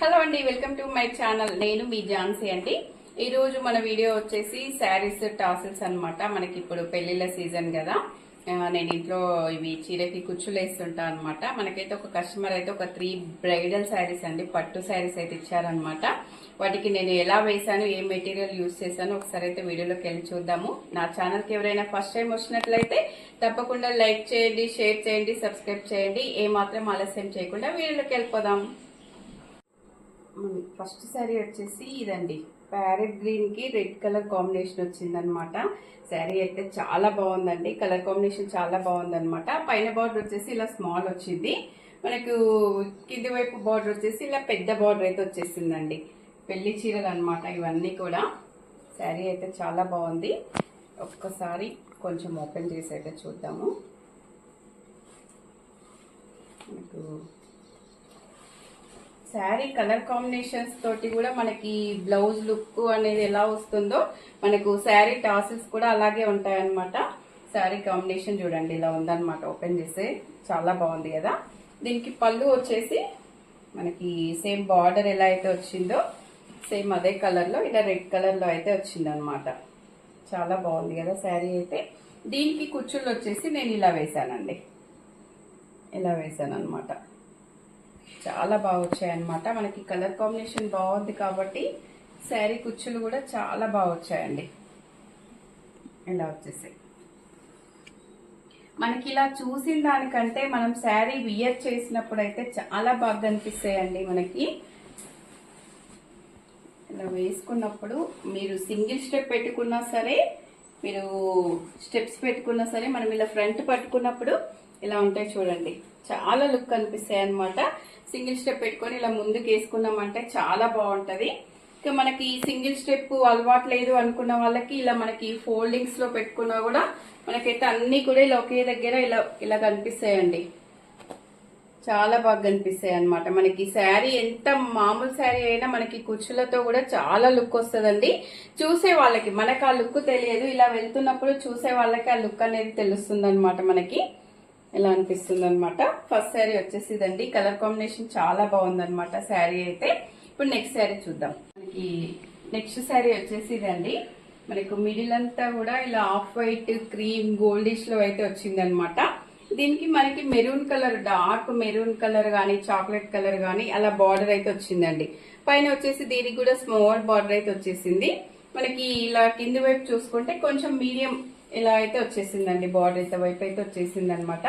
Hello అండి welcome to my channel నేను మీ ఝాన్సీ అండి. ఈ రోజు మన వీడియో వచ్చేసి శారీస్ టాసిల్స్ అనమాట మనకి ఇప్పుడు పెళ్ళిళ్ళ సీజన్ కదా. నేను ఇంట్లో ఇవి చీరకి కుచ్చులు వేస్తుంటా అనమాట మనకైతే ఒక కస్టమర్ అయితే ఒక త్రీ బ్రైడల్ శారీస్ అండి పట్టు శారీస్ అయితే ఇచ్చారనమాట వాటికి నేను ఎలా వేసాను ఏ మెటీరియల్ యూజ్ చేశాను ఒకసారి అయితే వీడియోలోకి వెళ్ళి చూద్దాము. నా ఛానల్కి ఎవరైనా ఫస్ట్ టైం వచ్చినట్లయితే తప్పకుండా లైక్ చేయండి షేర్ చేయండి సబ్స్క్రైబ్ చేయండి. ఏ మాత్రం ఆలస్యం చేయకుండా వీడియోలోకి వెళ్ళిపోదాం. ఫస్ట్ శారీ వచ్చేసి ఇదండి. ప్యారెట్ గ్రీన్కి రెడ్ కలర్ కాంబినేషన్ వచ్చిందనమాట శారీ అయితే చాలా బాగుందండి. కలర్ కాంబినేషన్ చాలా బాగుందనమాట పైన బార్డర్ వచ్చేసి ఇలా స్మాల్ వచ్చింది. మనకు కింది వైపు బార్డర్ వచ్చేసి ఇలా పెద్ద బార్డర్ అయితే వచ్చేసిందండి. పెళ్ళి చీరలు అనమాట ఇవన్నీ కూడా. శారీ అయితే చాలా బాగుంది. ఒక్కసారి కొంచెం ఓపెన్ చేసి అయితే చూద్దాము. మనకు శారీ కలర్ కాంబినేషన్స్ తోటి కూడా మనకి బ్లౌజ్ లుక్ అనేది ఎలా వస్తుందో మనకు శారీ టాసెస్ కూడా అలాగే ఉంటాయన్నమాట. శారీ కాంబినేషన్ చూడండి ఇలా ఉందన్నమాట. ఓపెన్ చేస్తే చాలా బాగుంది కదా. దీనికి పళ్ళు వచ్చేసి మనకి సేమ్ బార్డర్ ఎలా అయితే వచ్చిందో సేమ్ అదే కలర్లో ఇలా రెడ్ కలర్లో అయితే వచ్చిందనమాట చాలా బాగుంది కదా శారీ అయితే. దీనికి కుచ్చుళ్ళు వచ్చేసి నేను ఇలా వేసానండి ఇలా వేసాను అనమాట చాలా బాగా వచ్చాయన్నమాట మనకి కలర్ కాంబినేషన్ బాగుంది కాబట్టి శారీ కుచ్చులు కూడా చాలా బాగా వచ్చాయండి. ఇలా వచ్చేసాయి. మనకి ఇలా చూసిన దానికంటే మనం శారీ వియర్ చేసినప్పుడు అయితే చాలా బాగా కనిపిస్తాయండి మనకి. ఇలా వేసుకున్నప్పుడు మీరు సింగిల్ స్టెప్ పెట్టుకున్నా సరే మీరు స్టెప్స్ పెట్టుకున్నా సరే మనం ఇలా ఫ్రంట్ పట్టుకున్నప్పుడు ఇలా ఉంటాయి చూడండి. చాలా లుక్ కనిపిస్తాయి అనమాట సింగిల్ స్టెప్ పెట్టుకొని ఇలా ముందుకు వేసుకున్నామంటే చాలా బాగుంటది. ఇక మనకి సింగిల్ స్టెప్ అలవాటు లేదు అనుకున్న వాళ్ళకి ఇలా మనకి ఫోల్డింగ్స్లో పెట్టుకున్నా కూడా మనకైతే అన్ని కూడా ఇలా ఒకే దగ్గర ఇలా ఇలా కనిపిస్తాయండి. చాలా బాగా కనిపిస్తాయి అనమాట మనకి శారీ ఎంత మామూలు శారీ అయినా మనకి కుచ్చులతో కూడా చాలా లుక్ వస్తుందండి. చూసే వాళ్ళకి మనకు ఆ లుక్ తెలియదు. ఇలా వెళ్తున్నప్పుడు చూసే వాళ్ళకి ఆ లుక్ అనేది తెలుస్తుంది అనమాట మనకి. ఇలా అనిపిస్తుంది అనమాట ఫస్ట్ శారీ వచ్చేసి ఇదండి. కలర్ కాంబినేషన్ చాలా బాగుందనమాట శారీ అయితే. ఇప్పుడు నెక్స్ట్ శారీ చూద్దాం. మనకి నెక్స్ట్ శారీ వచ్చేసి ఇదండి. మనకు మిడిల్ అంతా కూడా ఇలా ఆఫ్ వైట్ క్రీమ్ గోల్డిష్లో అయితే వచ్చిందనమాట దీనికి మనకి maroon colour dark maroon colour గానీ చాక్లెట్ కలర్ గానీ అలా బార్డర్ అయితే వచ్చిందండి. పైన వచ్చేసి దీనికి కూడా స్మాల్ బార్డర్ అయితే వచ్చేసింది. మనకి ఇలా కింది వైపు చూసుకుంటే కొంచెం మీడియం ఇలా అయితే వచ్చేసిందండి బార్డర్ అయితే వైపు అయితే వచ్చేసింది అనమాట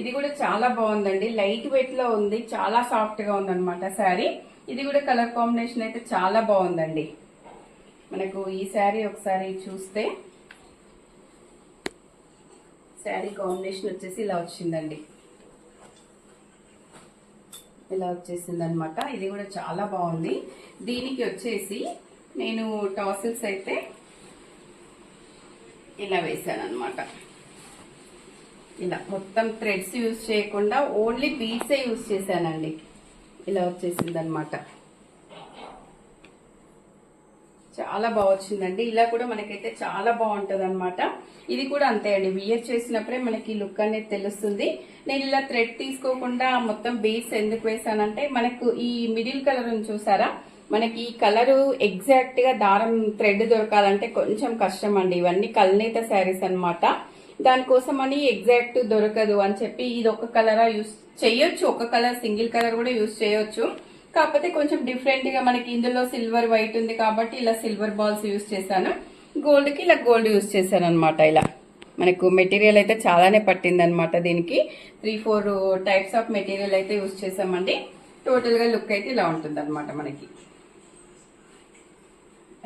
ఇది కూడా చాలా బాగుందండి లైట్ వెయిట్లో ఉంది చాలా సాఫ్ట్గా ఉందన్నమాట శారీ. ఇది కూడా కలర్ కాంబినేషన్ అయితే చాలా బాగుందండి. మనకు ఈ శారీ ఒకసారి చూస్తే శారీ కాంబినేషన్ వచ్చేసి ఇలా వచ్చిందండి. ఇలా వచ్చేసింది అనమాట ఇది కూడా చాలా బాగుంది. దీనికి వచ్చేసి నేను టాసిల్స్ అయితే ఇలా వేసాను అనమాట ఇలా మొత్తం థ్రెడ్స్ యూజ్ చేయకుండా ఓన్లీ బీడ్సే యూజ్ చేశానండి. ఇలా వచ్చేసింది అనమాట చాలా బాగా వచ్చిందండి. ఇలా కూడా మనకైతే చాలా బాగుంటది అనమాట ఇది కూడా అంతే అండి. వియర్ చేసినప్పుడే మనకి లుక్ అనేది తెలుస్తుంది. నేను ఇలా థ్రెడ్ తీసుకోకుండా మొత్తం బీడ్స్ ఎందుకు వేసానంటే మనకు ఈ మిడిల్ కలర్ చూసారా? మనకి ఈ కలరు ఎగ్జాక్ట్గా దారం థ్రెడ్ దొరకాలంటే కొంచెం కష్టం అండి ఇవన్నీ కల్నేత శారీస్ అన్నమాట. దానికోసం అని ఎగ్జాక్ట్ దొరకదు అని చెప్పి ఇది ఒక కలరా యూస్ చేయొచ్చు. ఒక కలర్ సింగిల్ కలర్ కూడా యూస్ చేయొచ్చు. కాకపోతే కొంచెం డిఫరెంట్గా మనకి ఇందులో సిల్వర్ వైట్ ఉంది కాబట్టి ఇలా సిల్వర్ బాల్స్ యూస్ చేశాను. గోల్డ్కి ఇలా గోల్డ్ యూస్ చేశాను అనమాట ఇలా. మనకు మెటీరియల్ అయితే చాలానే పట్టింది అనమాట దీనికి. Three four types of material అయితే యూస్ చేసామండి టోటల్గా లుక్ అయితే ఇలా ఉంటుంది అనమాట మనకి.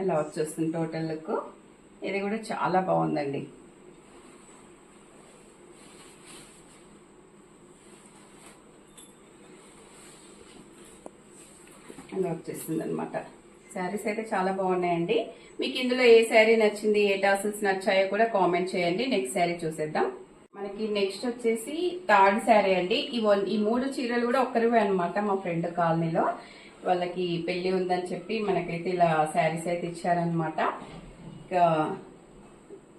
ఇలా వచ్చేస్తుంది టోటల్ లుక్ ఇది కూడా చాలా బాగుందండి. ఇలా వచ్చేస్తుంది అనమాట శారీస్ అయితే చాలా బాగున్నాయండి. మీకు ఇందులో ఏ శారీ నచ్చింది ఏ టాసిల్స్ నచ్చాయో కూడా కామెంట్ చేయండి. నెక్స్ట్ శారీ చూసేద్దాం. మనకి నెక్స్ట్ వచ్చేసి థర్డ్ శారీ అండి. ఈ వన్- ఈ మూడు చీరలు కూడా ఒక్కరివే అనమాట మా ఫ్రెండ్ కాలనీలో. వాళ్ళకి పెళ్ళి ఉందని చెప్పి మనకైతే ఇలా శారీస్ అయితే ఇచ్చారనమాట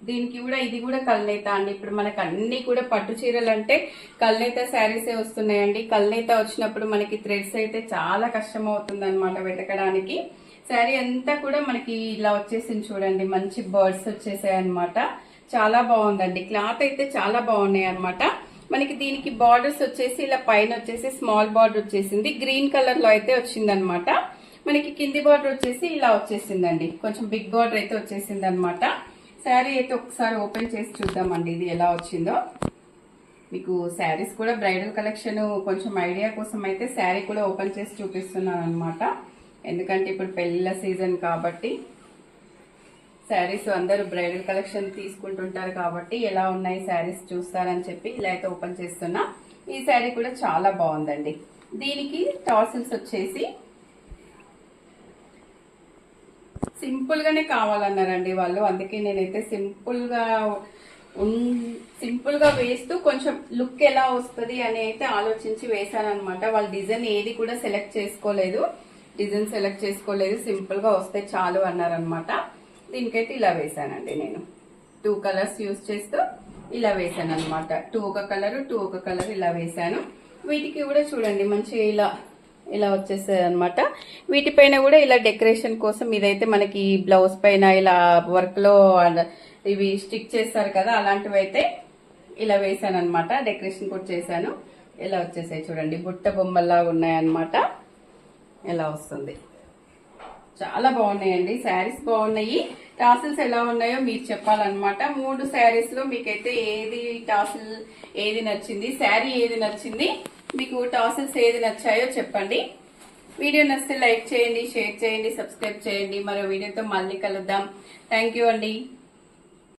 దీనికి కూడా ఇది కూడా కల్నేత అండి. ఇప్పుడు మనకు అన్ని కూడా పట్టు చీరలు అంటే కల్నేత శారీసే వస్తున్నాయండి. కల్నేత వచ్చినప్పుడు మనకి థ్రెడ్స్ అయితే చాలా కష్టం అవుతుంది అనమాట వెతకడానికి. శారీ అంతా కూడా మనకి ఇలా వచ్చేసింది చూడండి. మంచి బర్డ్స్ వచ్చేసాయి అనమాట చాలా బాగుందండి. క్లాత్ అయితే చాలా బాగున్నాయి అనమాట మనకి దీనికి బార్డర్స్ వచ్చేసి ఇలా పైన వచ్చేసి స్మాల్ బార్డర్ వచ్చేసింది. గ్రీన్ కలర్లో అయితే వచ్చిందనమాట మనకి కింది బార్డర్ వచ్చేసి ఇలా వచ్చేసిందండి. కొంచెం బిగ్ బార్డర్ అయితే వచ్చేసింది అనమాట శారీ అయితే ఒకసారి ఓపెన్ చేసి చూద్దామండి ఇది ఎలా వచ్చిందో. మీకు శారీస్ కూడా బ్రైడల్ కలెక్షన్ కొంచెం ఐడియా కోసం అయితే శారీ కూడా ఓపెన్ చేసి చూపిస్తున్నాను అనమాట ఎందుకంటే ఇప్పుడు పెళ్ళిళ్ళ సీజన్ కాబట్టి శారీస్ అందరూ బ్రైడల్ కలెక్షన్ తీసుకుంటుంటారు కాబట్టి ఎలా ఉన్నాయి శారీస్ చూస్తారని చెప్పి ఇలా అయితే ఓపెన్ చేస్తున్నా. ఈ శారీ కూడా చాలా బాగుందండి. దీనికి టాసిల్స్ వచ్చేసి సింపుల్గానే కావాలన్నారండి వాళ్ళు. అందుకే నేనైతే సింపుల్గా సింపుల్గా ఉన్- వేస్తూ కొంచెం లుక్ ఎలా వస్తుంది అని అయితే ఆలోచించి వేశానమాట వాళ్ళ డిజైన్ ఏది కూడా సెలెక్ట్ చేసుకోలేదు. డిజైన్ సెలెక్ట్ చేసుకోలేదు. సింపుల్గా వస్తే చాలు అన్నారనమాట దీనికైతే ఇలా వేసానండి నేను. టూ కలర్స్ యూజ్ చేస్తూ ఇలా వేసాను అనమాట టూ ఒక కలర్ టూ ఒక కలర్ ఇలా వేసాను వీటికి కూడా చూడండి మంచిగా ఇలా ఇలా వచ్చేసాయి అనమాట వీటిపైన కూడా ఇలా డెకరేషన్ కోసం ఇదైతే మనకి బ్లౌజ్ పైన ఇలా వర్క్లో ఇవి స్టిక్ చేస్తారు కదా అలాంటివి అయితే ఇలా వేసాను అనమాట డెకరేషన్ కూడా చేశాను. ఇలా వచ్చేసాయి చూడండి బుట్ట బొమ్మల్లా ఉన్నాయన్నమాట. ఇలా వస్తుంది. చాలా బాగున్నాయండి శారీస్ బాగున్నాయి. టాసిల్స్ ఎలా ఉన్నాయో మీరు చెప్పాలన్నమాట. మూడు శారీస్లో మీకైతే ఏది టాసిల్ ఏది నచ్చింది శారీ ఏది నచ్చింది మీకు టాసిల్స్ ఏది నచ్చాయో చెప్పండి. వీడియో నచ్చితే లైక్ చేయండి షేర్ చేయండి సబ్స్క్రైబ్ చేయండి. మరో వీడియోతో మళ్ళీ కలుద్దాం. థ్యాంక్ యూ అండి.